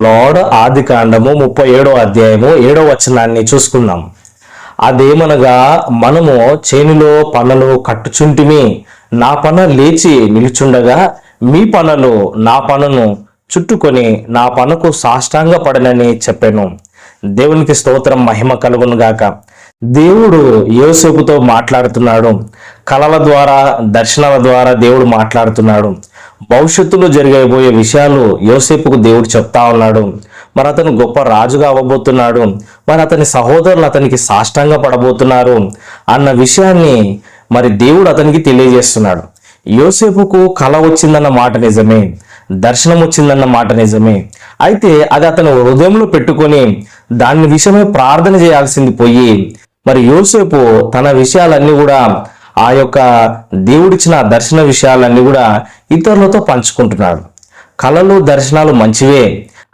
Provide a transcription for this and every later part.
Lord ఆది కాండము ముప్పై ఏడో అధ్యాయము ఏడో వచనాన్ని చూసుకుందాం. అదేమనగా మనము చేనులో పనులు కట్టుచుంటిమి నా పన లేచి నిలుచుండగా మీ పనులు నా పనును చుట్టుకొని నా పనుకు సాష్టాంగ పడనని చెప్పాను. దేవునికి స్తోత్రం మహిమ కలుగునుగాక దేవుడు యోసేపుతో మాట్లాడుతున్నాడు. కళల ద్వారా దర్శనాల ద్వారా దేవుడు మాట్లాడుతున్నాడు. భవిష్యత్తులో జరగబోయే విషయాలు యోసేపుకు దేవుడు చెప్తా ఉన్నాడు. మరి అతను గొప్ప రాజుగా అవ్వబోతున్నాడు. మరి అతని సహోదరులు అతనికి సాష్టంగా పడబోతున్నారు అన్న విషయాన్ని మరి దేవుడు అతనికి తెలియజేస్తున్నాడు. యోసేపుకు కళ వచ్చిందన్న మాట నిజమే. దర్శనం వచ్చిందన్న మాట నిజమే. అయితే అది అతను హృదయంలో పెట్టుకొని దాని విషయమై ప్రార్థన చేయాల్సింది పోయి మరి యోసేపు తన విషయాలన్నీ కూడా ఆ యొక్క దేవుడిచ్చిన దర్శన విషయాలన్నీ కూడా ఇతరులతో పంచుకుంటున్నాడు. కళలు దర్శనాలు మంచివే.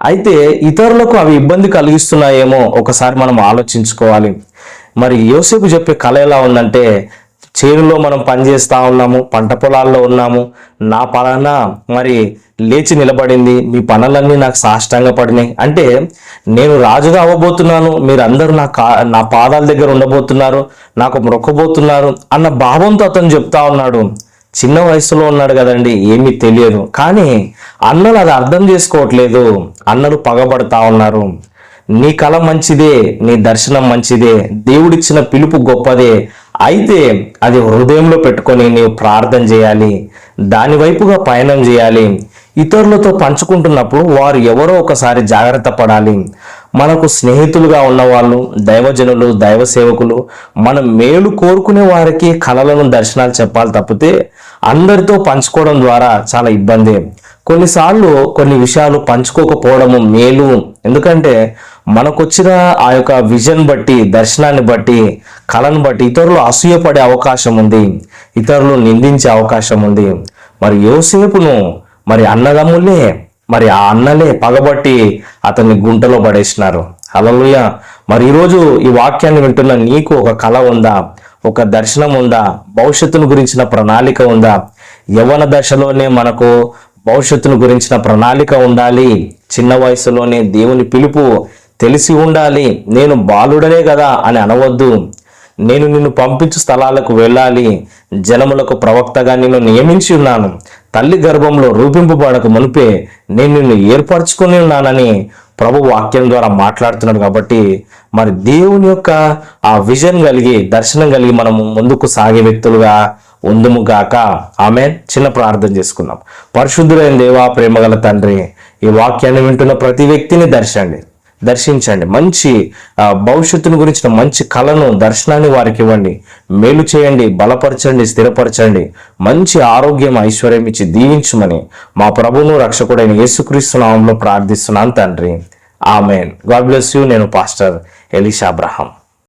అయితే ఇతరులకు అవి ఇబ్బంది కలిగిస్తున్నాయేమో ఒకసారి మనం ఆలోచించుకోవాలి. మరి యోసేపు చెప్పే కళ ఎలా ఉందంటే చేనులో మనం పనిచేస్తూ ఉన్నాము పంట పొలాల్లో ఉన్నాము. నా పలాన మరి లేచి నిలబడింది మీ పనులన్నీ నాకు సాష్టంగా పడినాయి. అంటే నేను రాజుగా అవ్వబోతున్నాను మీరందరూ నా కా నా పాదాల దగ్గర ఉండబోతున్నారు నాకు మొక్కబోతున్నారు అన్న భావంతో అతను చెప్తా ఉన్నాడు. చిన్న వయసులో ఉన్నాడు కదండి ఏమీ తెలియదు. కానీ అన్నలు అది అర్థం చేసుకోవట్లేదు అన్నలు పగబడతా ఉన్నారు. నీ కళ మంచిదే నీ దర్శనం మంచిదే దేవుడిచ్చిన పిలుపు గొప్పదే అయితే అది హృదయంలో పెట్టుకొని నీవు ప్రార్థన చేయాలి దాని వైపుగా పయనం చేయాలి. ఇతరులతో పంచుకుంటున్నప్పుడు వారు ఎవరో ఒకసారి జాగ్రత్త పడాలి. మనకు స్నేహితులుగా ఉన్నవాళ్ళు దైవజనులు దైవ సేవకులు మనం మేలు కోరుకునే వారికి కళలను దర్శనాలు చెప్పాలి తప్పితే అందరితో పంచుకోవడం ద్వారా చాలా ఇబ్బంది. కొన్నిసార్లు కొన్ని విషయాలు పంచుకోకపోవడము మేలు. ఎందుకంటే మనకొచ్చిన ఆ యొక్క విజన్ బట్టి దర్శనాన్ని బట్టి కళను బట్టి ఇతరులు అసూయపడే అవకాశం ఉంది. ఇతరులు నిందించే అవకాశం ఉంది. మరి యోసేపును మరి అన్నదమ్ములే మరి ఆ అన్నలే పగబట్టి అతన్ని గుంటలో పడేసినారు. అలలుయ మరి ఈరోజు ఈ వాక్యాన్ని వింటున్న నీకు ఒక కళ ఉందా? ఒక దర్శనం ఉందా? భవిష్యత్తును గురించిన ప్రణాళిక ఉందా? యవన దశలోనే మనకు భవిష్యత్తును గురించిన ప్రణాళిక ఉండాలి. చిన్న వయసులోనే దేవుని పిలుపు తెలిసి ఉండాలి. నేను బాలుడనే కదా అని అనవద్దు. నేను నిన్ను పంపించు స్థలాలకు వెళ్ళాలి. జనములకు ప్రవక్తగా నిన్ను నియమించి ఉన్నాను. తల్లి గర్భంలో రూపింపబడక మునిపే నేను నిన్ను ఏర్పరచుకుని ఉన్నానని ప్రభు వాక్యం ద్వారా మాట్లాడుతున్నాడు కాబట్టి మరి దేవుని యొక్క ఆ విజన్ కలిగి దర్శనం కలిగి మనము ముందుకు సాగే వ్యక్తులుగా ఉందుము గాక. ఆమె చిన్న ప్రార్థన చేసుకుందాం. పరిశుద్ధులైన దేవా ప్రేమగల తండ్రి ఈ వాక్యాన్ని వింటున్న ప్రతి వ్యక్తిని దర్శండి దర్శించండి. మంచి భవిష్యత్తును గురించిన మంచి కళను దర్శనాన్ని వారికి ఇవ్వండి. మేలు చేయండి బలపరచండి స్థిరపరచండి. మంచి ఆరోగ్యం ఐశ్వర్యం ఇచ్చి దీవించమని మా ప్రభువును రక్షకుడైన యేసుక్రీస్తు నామంలో ప్రార్థిస్తున్నాను తండ్రి. ఆమెన్. God bless you. నేను పాస్టర్ ఎలీషా అబ్రహాం.